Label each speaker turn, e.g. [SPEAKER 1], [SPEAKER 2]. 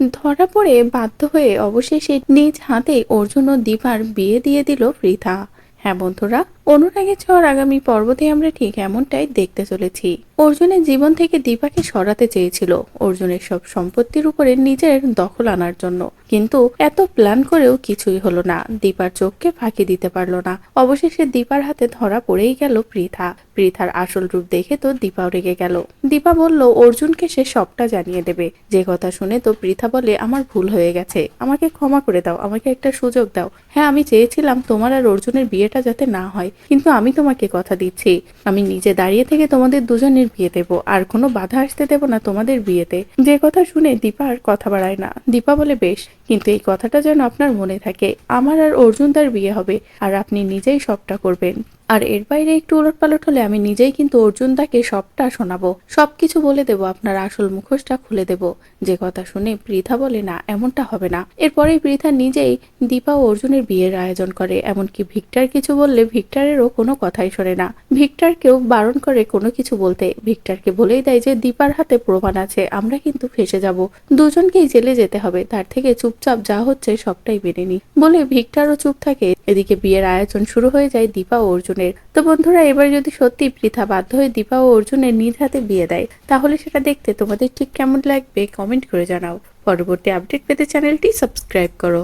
[SPEAKER 1] ধরা পড়ে বাধ্য হয়ে অবশেষে নিজ হাতে অর্জুন ও দীপার বিয়ে দিয়ে দিল পৃথা হ্যাঁ বন্ধুরা অনুরাগের ঝড় আগামী পর্বতে আমরা ঠিক এমনটাই দেখতে চলেছি। অর্জুনের জীবন থেকে দীপাকে সরাতে চেয়েছিল। অর্জুনের সব সম্পত্তির উপরে নিজের দখল আনার জন্য। কিন্তু এত প্ল্যান করেও কিছুই হলো না। দীপার চোখকে ফাঁকি দিতে পারল না। অবশেষে দীপার হাতে ধরা পড়েই গেল পৃথা। পৃথার আসল রূপ দেখে তো দীপাও রেগে গেল। দীপা বলল, অর্জুনকে সে সবটা জানিয়ে দেবে। যে কথা শুনে তো পৃথা বলে, আমার ভুল হয়ে গেছে। আমাকে ক্ষমা করে দাও। আমাকে একটা সুযোগ দাও। হ্যাঁ আমি চেয়েছিলাম তোমার আর অর্জুনের বিয়েটা যাতে না হয়। কিন্তু আমি তোমাকে কথা দিচ্ছি। আমি নিজে দাঁড়িয়ে থেকে তোমাদের দুজনের বিয়ে দেবো। আর কোনো বাধা আসতে দেবো না তোমাদের বিয়েতে। যে কথা শুনে দীপা আর কথা বাড়ায় না। দীপা বলে, বেশ, কিন্তু এই কথাটা যেন আপনার মনে থাকে। আমার আর অর্জুন তার বিয়ে হবে। আর আপনি নিজেই সবটা করবেন। আর এর বাইরে একটু উলটপালট হলে আমি নিজেই কিন্তু অর্জুন দাকে সবটা শোনাবো। সবকিছু বলে দেব, আপনার আসল মুখোশটা খুলে দেব। যে কথা শুনে পৃথা বলে, না, এমনটা হবে না। এরপরে পৃথা নিজেই দীপা ও অর্জুনের বিয়ের আয়োজন করে। এমনকি ভিক্টর কিছু বললে ভিক্টরেরও কোনো কথাই শোনে না। ভিক্টরকেও বারণ করে কোনো কিছু বলতে। ভিক্টরকে বলেই দেয় যে দীপার হাতে প্রমাণ আছে, আমরা কিন্তু ফেসে যাব। দুজনকেই জেলে যেতে হবে, তার থেকে চুপচাপ যা হচ্ছে সবটাই মেনে নি বলে ভিক্টরও চুপ থাকে। এদিকে বিয়ের আয়োজন শুরু হয়ে যায় দীপা ও অর্জুনের। তো বন্ধুরা, এবার যদি সত্যি পৃথা বাধ্য হয়ে দীপা ও অর্জুনের নিজ হাতে বিয়ে দেয়, তাহলে সেটা দেখতে তোমাদের ঠিক কেমন লাগবে? কমেন্ট করে জানাও। পরবর্তী আপডেট পেতে চ্যানেলটি সাবস্ক্রাইব করো।